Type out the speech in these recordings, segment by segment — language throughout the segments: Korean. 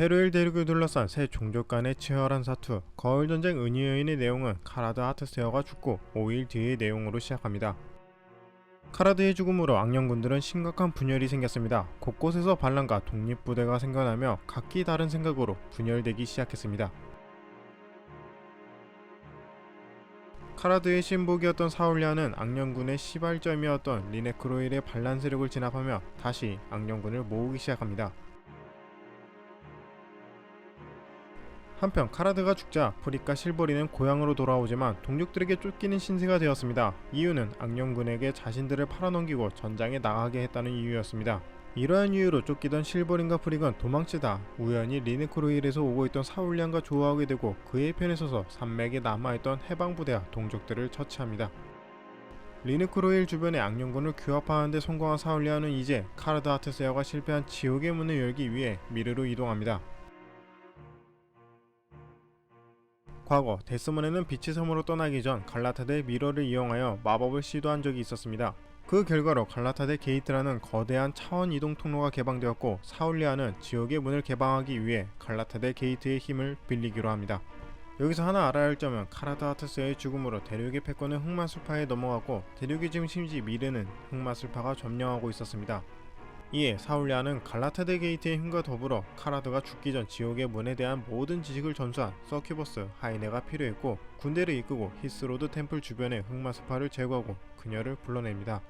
페루일 대륙을 둘러싼 세 종족 간의 치열한 사투 거울전쟁 은희 여인의 내용은 카라드 하트스웨어가 죽고 5일 뒤의 내용으로 시작합니다. 카라드의 죽음으로 악령군들은 심각한 분열이 생겼습니다. 곳곳에서 반란과 독립부대가 생겨나며 각기 다른 생각으로 분열되기 시작했습니다. 카라드의 신복이었던 사울리아는 악령군의 시발점이었던 리네크로일의 반란 세력을 진압하며 다시 악령군을 모으기 시작합니다. 한편 카라드가 죽자 프리카 실버리는 고향으로 돌아오지만 동족들에게 쫓기는 신세가 되었습니다. 이유는 악령군에게 자신들을 팔아넘기고 전장에 나가게 했다는 이유였습니다. 이러한 이유로 쫓기던 실버린과 프릭은 도망치다 우연히 리네크로일에서 오고 있던 사울리안과 조화하게 되고 그의 편에 서서 산맥에 남아있던 해방부대와 동족들을 처치합니다. 리네크로일 주변의 악령군을 규합하는 데 성공한 사울리안은 이제 카르드 하트세어가 실패한 지옥의 문을 열기 위해 미르로 이동합니다. 과거 데스몬에는 빛의 섬으로 떠나기 전 갈라타드의 미러를 이용하여 마법을 시도한 적이 있었습니다. 그 결과로 갈라타드 게이트라는 거대한 차원 이동 통로가 개방되었고 사울리아는 지옥의 문을 개방하기 위해 갈라타드 게이트의 힘을 빌리기로 합니다. 여기서 하나 알아야 할 점은 카라드 하트스의 죽음으로 대륙의 패권은 흑마술파에 넘어갔고 대륙의 중심지 미르는 흑마술파가 점령하고 있었습니다. 이에 사울리아는 갈라타드 게이트의 힘과 더불어 카라드가 죽기 전 지옥의 문에 대한 모든 지식을 전수한 서큐버스 하이네가 필요했고 군대를 이끄고 히스로드 템플 주변의 흑마스파를 제거하고 그녀를 불러냅니다.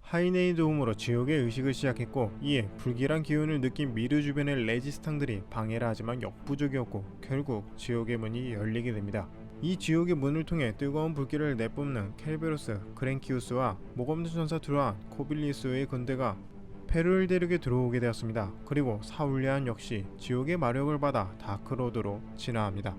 하이네의 도움으로 지옥의 의식을 시작했고 이에 불길한 기운을 느낀 미르 주변의 레지스탕들이 방해를 하지만 역부족이었고 결국 지옥의 문이 열리게 됩니다. 이 지옥의 문을 통해 뜨거운 불길을 내뿜는 켈베로스, 그랭키우스와 모검드 전사 드루안, 코빌리스의 군대가 페르일 대륙에 들어오게 되었습니다. 그리고 사울리안 역시 지옥의 마력을 받아 다크로드로 진화합니다.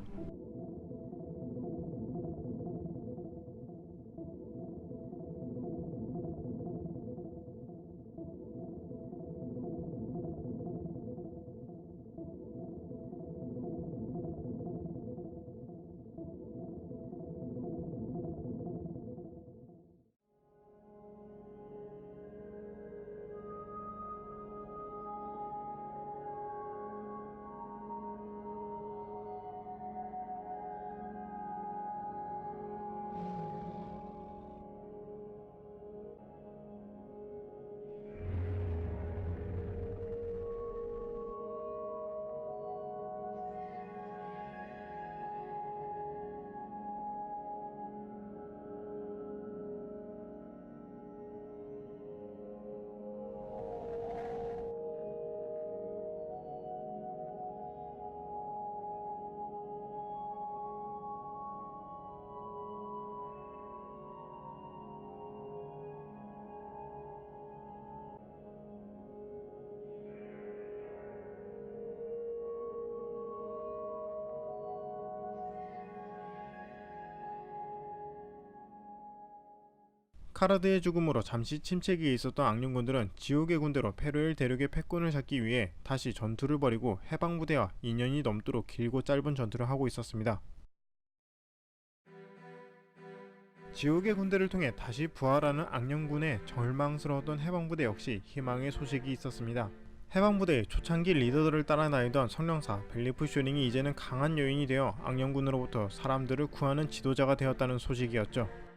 카라드의 죽음으로 잠시 침체기에 있었던 악령군들은 지옥의 군대로 페루엘 대륙의 패권을 잡기 위해 다시 전투를 벌이고 해방부대와 2년이 넘도록 길고 짧은 전투를 하고 있었습니다. 지옥의 군대를 통해 다시 부활하는 악령군의 절망스러웠던 해방부대 역시 희망의 소식이 있었습니다. 해방부대의 초창기 리더들을 따라 다니던 성령사 벨리프 쇼링이 이제는 강한 여인이 되어 악령군으로부터 사람들을 구하는 지도자가 되었다는 소식이었죠.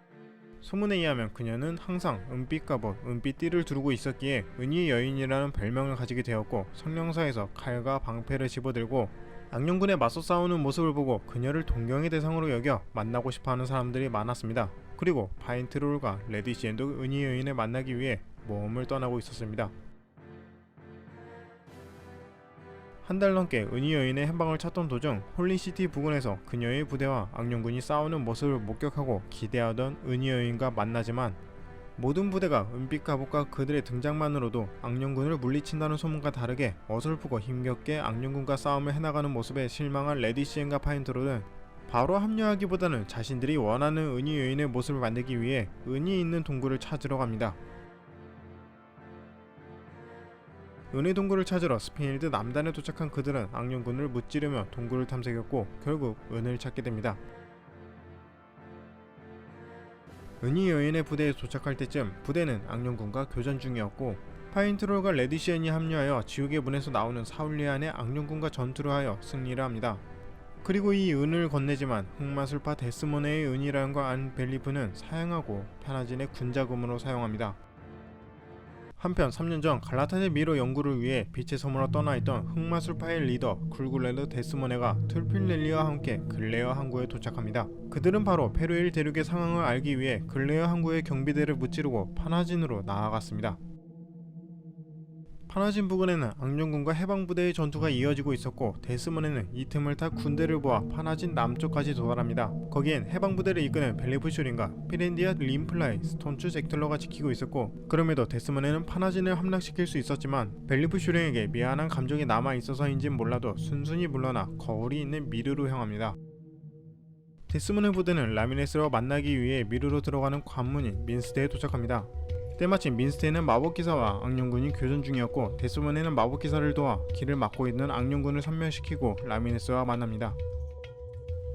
소문에 의하면 그녀는 항상 은빛 갑옷, 은빛 띠를 두르고 있었기에 은희의 여인이라는 별명을 가지게 되었고 성령사에서 칼과 방패를 집어들고 악령군에 맞서 싸우는 모습을 보고 그녀를 동경의 대상으로 여겨 만나고 싶어하는 사람들이 많았습니다. 그리고 바인트롤과 레디시엔도 은희 여인을 만나기 위해 모험을 떠나고 있었습니다. 한 달 넘게 은희 여인의 해방을 찾던 도중 홀리시티 부근에서 그녀의 부대와 악령군이 싸우는 모습을 목격하고 기대하던 은희 여인과 만나지만 모든 부대가 은빛 갑옷과 그들의 등장만으로도 악령군을 물리친다는 소문과 다르게 어설프고 힘겹게 악령군과 싸움을 해나가는 모습에 실망한 레디시엔과 파인트로는 바로 합류하기보다는 자신들이 원하는 은희 여인의 모습을 만들기 위해 은이 있는 동굴을 찾으러 갑니다. 은의 동굴을 찾으러 스페인드 남단에 도착한 그들은 악령군을 무찌르며 동굴을 탐색했고 결국 은을 찾게 됩니다. 은희 여인의 부대에 도착할 때쯤 부대는 악령군과 교전 중이었고 파인트롤과 레디시엔이 합류하여 지옥의 문에서 나오는 사울리안의 악령군과 전투를 하여 승리를 합니다. 그리고 이 은을 건네지만 흑마술파 데스모네의 은이라는 걸안 벨리프는 사양하고 페나진의 군자금으로 사용합니다. 한편 3년 전 갈라타의 미로 연구를 위해 빛의 섬으로 떠나있던 흑마술파의 리더 굴굴레르 데스모네가 툴필렐리와 함께 글레어 항구에 도착합니다. 그들은 바로 페루일 대륙의 상황을 알기 위해 글레어 항구의 경비대를 무찌르고 파나진으로 나아갔습니다. 파나진 부근에는 악령군과 해방부대의 전투가 이어지고 있었고 데스몬에는 이 틈을 타 군대를 모아 파나진 남쪽까지 도달합니다. 거기엔 해방부대를 이끄는 벨리프 슈린과 피렌디아 림플라이 스톤츠 잭틀러가 지키고 있었고 그럼에도 데스몬에는 파나진을 함락시킬 수 있었지만 벨리프 슈린에게 미안한 감정이 남아 있어서인진 몰라도 순순히 물러나 거울이 있는 미르로 향합니다. 데스몬의 부대는 라미네스와 만나기 위해 미르로 들어가는 관문인 민스테에 도착합니다. 때마침 민스테는 마법기사와 악령군이 교전 중이었고 데스몬에는 마법기사를 도와 길을 막고 있는 악령군을 섬멸시키고 라미네스와 만납니다.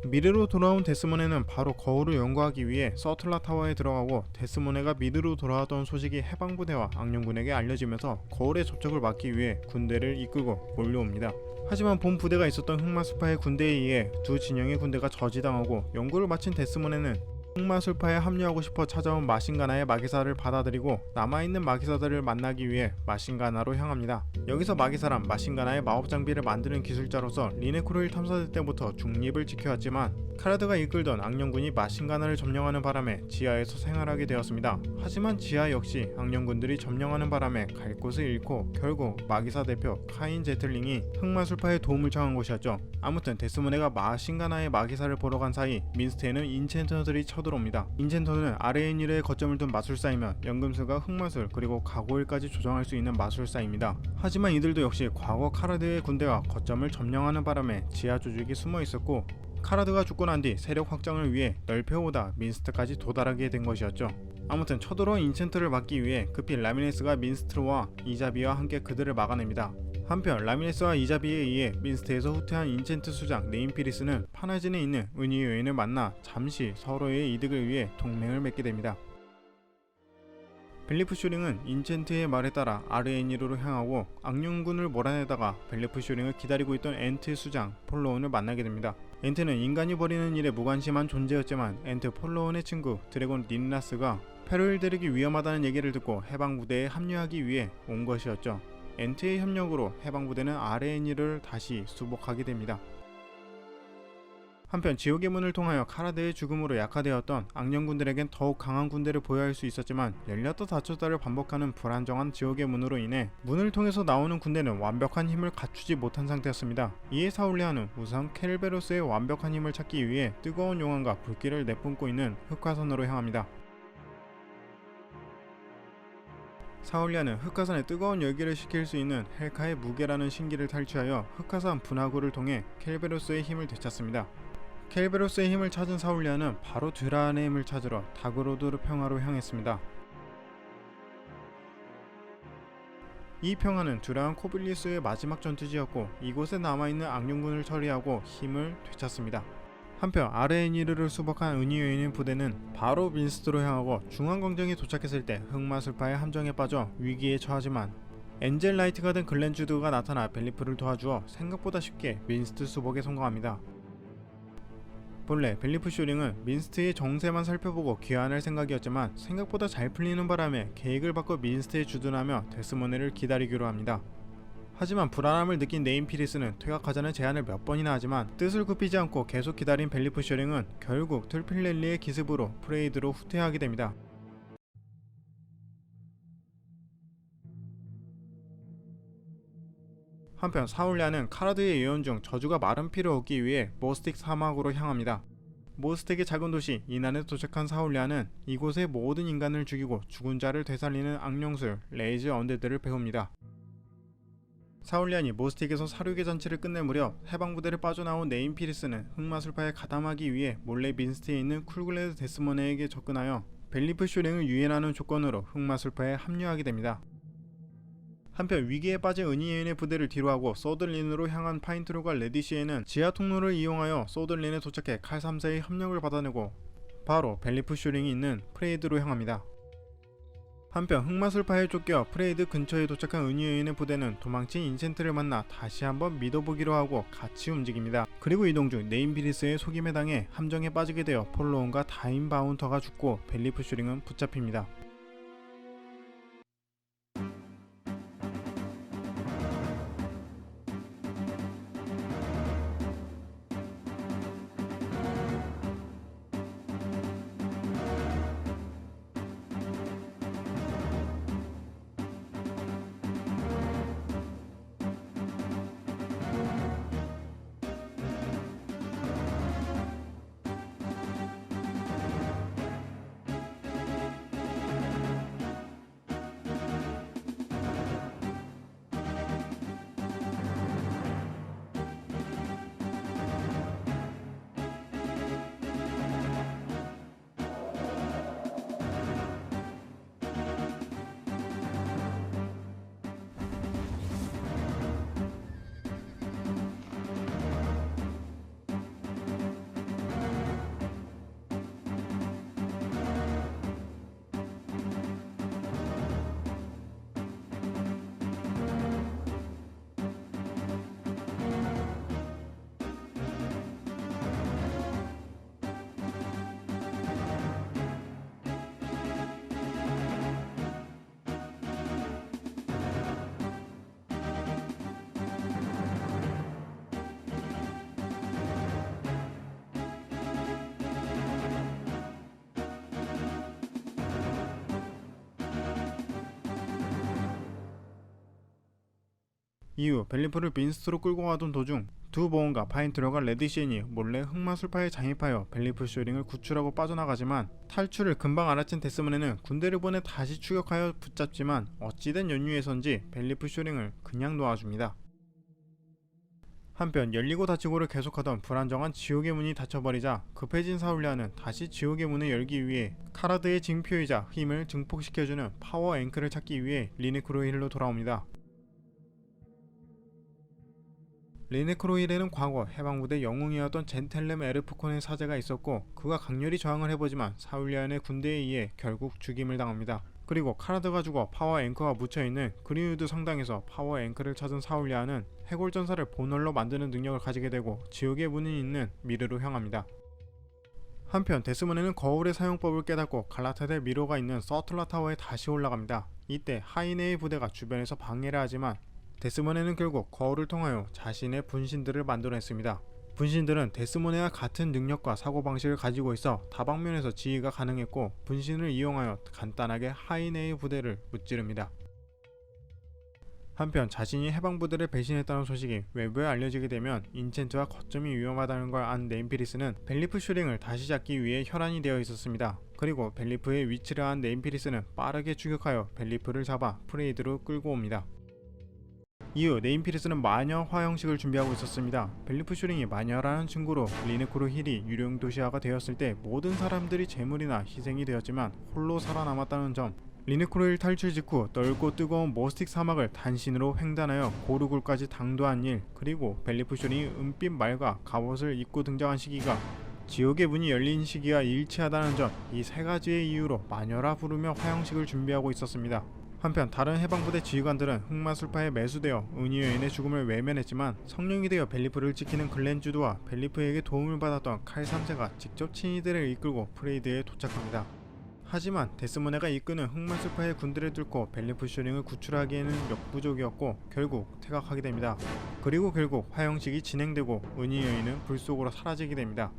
미르로 돌아온 데스모네는 바로 거울을 연구하기 위해 서툴라 타워에 들어가고 데스모네가 미르로 돌아왔던 소식이 해방부대와 악령군에게 알려지면서 거울의 접촉을 막기 위해 군대를 이끌고 몰려옵니다. 하지만 본 부대가 있었던 흑마술파의 군대에 의해 두 진영의 군대가 저지당하고 연구를 마친 데스모네는 흑마술파에 합류하고 싶어 찾아온 마신가나의 마기사를 받아들이고 남아있는 마기사들을 만나기 위해 마신가나로 향합니다. 여기서 마기사란 마신가나의 마법 장비를 만드는 기술자로서 리네크로일 탐사대 때부터 중립을 지켜왔지만 카라드가 이끌던 악령군이 마신가나를 점령하는 바람에 지하에서 생활하게 되었습니다. 하지만 지하 역시 악령군들이 점령하는 바람에 갈 곳을 잃고 결국 마기사 대표 카인 제틀링이 흑마술파의 도움을 청한 곳이었죠. 아무튼 데스모네가 마신가나의 마기사를 보러 간 사이 민스테에는 인챈터들이 쳐들어옵니다. 인챈터는 아르에니르의 거점을 둔 마술사이며 연금술과 흑마술 그리고 가고일까지 조정할 수 있는 마술사입니다. 하지만 이들도 역시 과거 카라드의 군대가 거점을 점령하는 바람에 지하 조직이 숨어 있었고 카라드가 죽고 난 뒤 세력 확장을 위해 넓혀오다 민스트까지 도달하게 된 것이었죠. 아무튼 쳐들어온 인챈트를 막기 위해 급히 라미네스가 민스트와 이자비와 함께 그들을 막아냅니다. 한편 라미네스와 이자비에 의해 민스트에서 후퇴한 인챈트 수장 네임피리스는 파나진에 있는 은희 여인을 만나 잠시 서로의 이득을 위해 동맹을 맺게 됩니다. 벨리프 슈링은 인챈트의 말에 따라 아르에니르로 향하고 악령군을 몰아내다가 벨리프 슈링을 기다리고 있던 엔트 수장 폴로온을 만나게 됩니다. 엔트는 인간이 벌이는 일에 무관심한 존재였지만 엔트 폴로온의 친구 드래곤 닌라스가 페로일 대륙이 위험하다는 얘기를 듣고 해방 부대에 합류하기 위해 온 것이었죠. 엔트의 협력으로 해방부대는 아르에니르를 다시 수복하게 됩니다. 한편 지옥의 문을 통하여 카라드의 죽음으로 약화되었던 악령군들에겐 더욱 강한 군대를 보여야 할수 있었지만 열렸다 닫혔다를 반복하는 불안정한 지옥의 문으로 인해 문을 통해서 나오는 군대는 완벽한 힘을 갖추지 못한 상태였습니다. 이에 사울리아는 우선 켈베로스의 완벽한 힘을 찾기 위해 뜨거운 용암과 불길을 내뿜고 있는 흑화선으로 향합니다. 사울리아는 흑화산에 뜨거운 열기를 식힐 수 있는 헬카의 무게라는 신기를 탈취하여 흑화산 분화구를 통해 켈베로스의 힘을 되찾습니다. 켈베로스의 힘을 찾은 사울리아는 바로 듀라안의 힘을 찾으러 다그로드 평화로 향했습니다. 이 평화는 듀라안 코빌리스의 마지막 전투지였고 이곳에 남아있는 악령군을 처리하고 힘을 되찾습니다. 한편 아르에니르를 수복한 은희 여인의 부대는 바로 민스트로 향하고 중앙광장에 도착했을 때 흑마술파의 함정에 빠져 위기에 처하지만 엔젤 라이트가 된 글렌주드가 나타나 벨리프를 도와주어 생각보다 쉽게 민스트 수복에 성공합니다. 본래 벨리프 쇼링은 민스트의 정세만 살펴보고 귀환할 생각이었지만 생각보다 잘 풀리는 바람에 계획을 바꿔 민스트에 주둔하며 데스모네를 기다리기로 합니다. 하지만 불안함을 느낀 네임 피리스는 퇴각하자는 제안을 몇 번이나 하지만 뜻을 굽히지 않고 계속 기다린 벨리프 쇼링은 결국 툴필렐리의 기습으로 프레이드로 후퇴하게 됩니다. 한편 사울리아는 카라드의 예언 중 저주가 마른 피를 얻기 위해 모스틱 사막으로 향합니다. 모스틱의 작은 도시 이난에 도착한 사울리아는 이곳의 모든 인간을 죽이고 죽은 자를 되살리는 악령술 레이즈 언데드를 배웁니다. 사울리안이 모스틱에서 사륙의 잔치를 끝낼 무렵 해방부대를 빠져나온 네임피리스는 흑마술파에 가담하기 위해 몰래 민스트에 있는 쿨글레드 데스모네에게 접근하여 벨리프 쇼링을 유인하는 조건으로 흑마술파에 합류하게 됩니다. 한편 위기에 빠진 은희예인의 부대를 뒤로하고 소들린으로 향한 파인트로가 레디시에는 지하 통로를 이용하여 소들린에 도착해 칼 3세의 협력을 받아내고 바로 벨리프 슈링이 있는 프레이드로 향합니다. 한편 흑마술파에 쫓겨 프레이드 근처에 도착한 은희 여인의 부대는 도망친 인센트를 만나 다시 한번 믿어보기로 하고 같이 움직입니다. 그리고 이동 중 네임비리스의 속임에 당해 함정에 빠지게 되어 폴로온과 다인 바운터가 죽고 벨리프 슈링은 붙잡힙니다. 이후 벨리프를 빈스트로 끌고 가던 도중 두 보온과 파인트러가 레드시엔이 몰래 흑마술파에 장입하여 벨리프 쇼링을 구출하고 빠져나가지만 탈출을 금방 알아챈 데스문에는 군대를 보내 다시 추격하여 붙잡지만 어찌된 연유에선지 벨리프 쇼링을 그냥 놓아줍니다. 한편 열리고 닫히고를 계속하던 불안정한 지옥의 문이 닫혀버리자 급해진 사울리아는 다시 지옥의 문을 열기 위해 카라드의 징표이자 힘을 증폭시켜주는 파워 앵크를 찾기 위해 리네크로힐로 돌아옵니다. 리네크로힐에는 과거 해방부대 영웅이었던 젠텔렘 에르프콘의 사제가 있었고 그가 강렬히 저항을 해보지만 사울리안의 군대에 의해 결국 죽임을 당합니다. 그리고 카라드가 죽어 파워 앵커가 묻혀있는 그리우드 성당에서 파워 앵커를 찾은 사울리아는 해골 전사를 본월로 만드는 능력을 가지게 되고 지옥의 문이 있는 미르로 향합니다. 한편 데스문에는 거울의 사용법을 깨닫고 갈라타델 미로가 있는 서툴라 타워에 다시 올라갑니다. 이때 하이네의 부대가 주변에서 방해를 하지만 데스모네는 결국 거울을 통하여 자신의 분신들을 만들어냈습니다. 분신들은 데스모네와 같은 능력과 사고방식을 가지고 있어 다방면에서 지휘가 가능했고 분신을 이용하여 간단하게 하이네의 부대를 무찌릅니다. 한편 자신이 해방부대를 배신했다는 소식이 외부에 알려지게 되면 인첸트와 거점이 위험하다는 걸 안 네임피리스는 벨리프 슈링을 다시 잡기 위해 혈안이 되어 있었습니다. 그리고 벨리프의 위치를 안 네임피리스는 빠르게 추격하여 벨리프를 잡아 프레이드로 끌고 옵니다. 이후 네임피리스는 마녀 화형식을 준비하고 있었습니다. 벨리프 슈링이 마녀라는 친구로 리네크로 힐이 유령 도시화가 되었을 때 모든 사람들이 재물이나 희생이 되었지만 홀로 살아남았다는 점 리네크로일 탈출 직후 넓고 뜨거운 모스틱 사막을 단신으로 횡단하여 고르굴까지 당도한 일 그리고 벨리프 슈링이 은빛 말과 갑옷을 입고 등장한 시기가 지옥의 문이 열린 시기와 일치하다는 점 이 세 가지의 이유로 마녀라 부르며 화형식을 준비하고 있었습니다. 한편 다른 해방부대 지휘관들은 흑마술파에 매수되어 은희 여인의 죽음을 외면했지만 성령이 되어 벨리프를 지키는 글렌주드와 벨리프에게 도움을 받았던 칼 3세가 직접 친이들을 이끌고 프레이드에 도착합니다. 하지만 데스모네가 이끄는 흑마술파의 군대를 뚫고 벨리프 슈링을 구출하기에는 역부족이었고 결국 퇴각하게 됩니다. 그리고 결국 화형식이 진행되고 은희 여인은 불 속으로 사라지게 됩니다.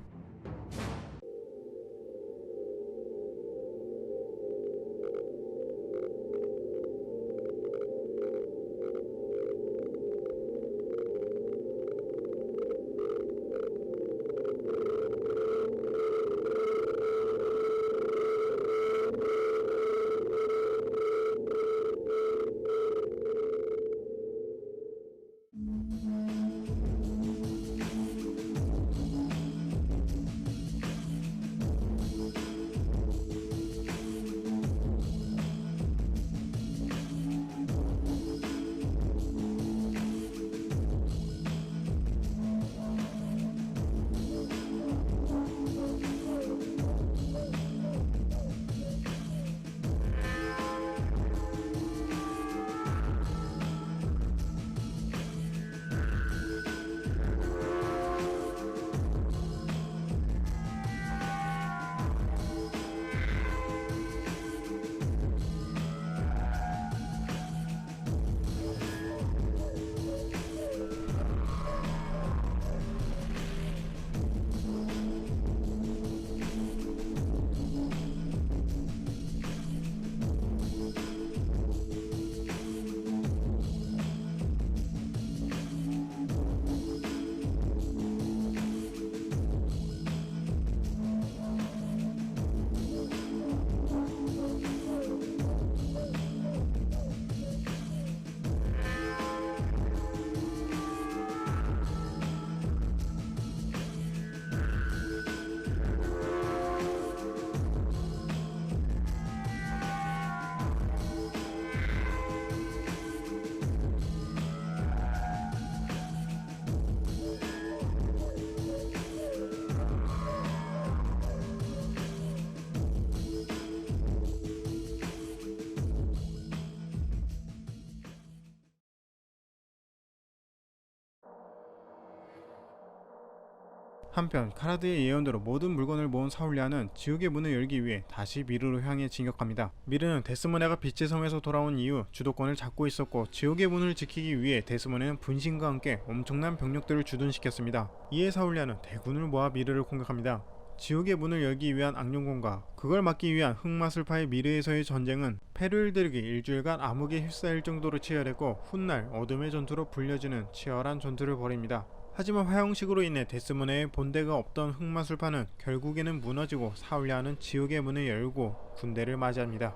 한편 카라드의 예언대로 모든 물건을 모은 사울리아는 지옥의 문을 열기 위해 다시 미르로 향해 진격합니다. 미르는 데스모네가 빛의 섬에서 돌아온 이후 주도권을 잡고 있었고 지옥의 문을 지키기 위해 데스모네는 분신과 함께 엄청난 병력들을 주둔시켰습니다. 이에 사울리아는 대군을 모아 미르를 공격합니다. 지옥의 문을 열기 위한 악령군과 그걸 막기 위한 흑마술파의 미르에서의 전쟁은 페르일들에게 일주일간 암흑에 휩싸일 정도로 치열했고 훗날 어둠의 전투로 불려지는 치열한 전투를 벌입니다. 하지만 화형식으로 인해 데스문의 본대가 없던 흑마술파는 결국에는 무너지고 사울리아는 지옥의 문을 열고 군대를 맞이합니다.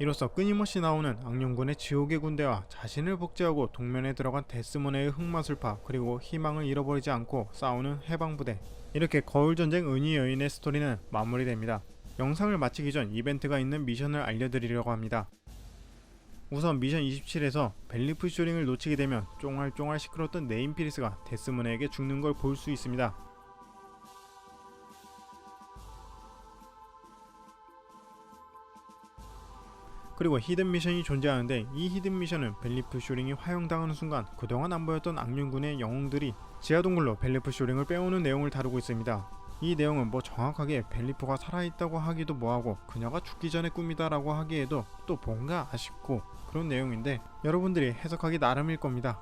이로써 끊임없이 나오는 악령군의 지옥의 군대와 자신을 복제하고 동면에 들어간 데스모네의 흑마술파 그리고 희망을 잃어버리지 않고 싸우는 해방부대 이렇게 거울전쟁 은희 여인의 스토리는 마무리됩니다. 영상을 마치기 전 이벤트가 있는 미션을 알려드리려고 합니다. 우선 미션 27에서 벨리프 쇼링을 놓치게 되면 쫑알쫑알 시끄럽던 네임피리스가 데스문에게 죽는 걸 볼 수 있습니다. 그리고 히든 미션이 존재하는데 이 히든 미션은 벨리프 쇼링이 화형당하는 순간 그동안 안 보였던 악령군의 영웅들이 지하동굴로 벨리프 쇼링을 빼오는 내용을 다루고 있습니다. 이 내용은 뭐 정확하게 벨리프가 살아있다고 하기도 뭐하고 그녀가 죽기 전의 꿈이다라고 하기에도 또 뭔가 아쉽고 그런 내용인데 여러분들이 해석하기 나름일 겁니다.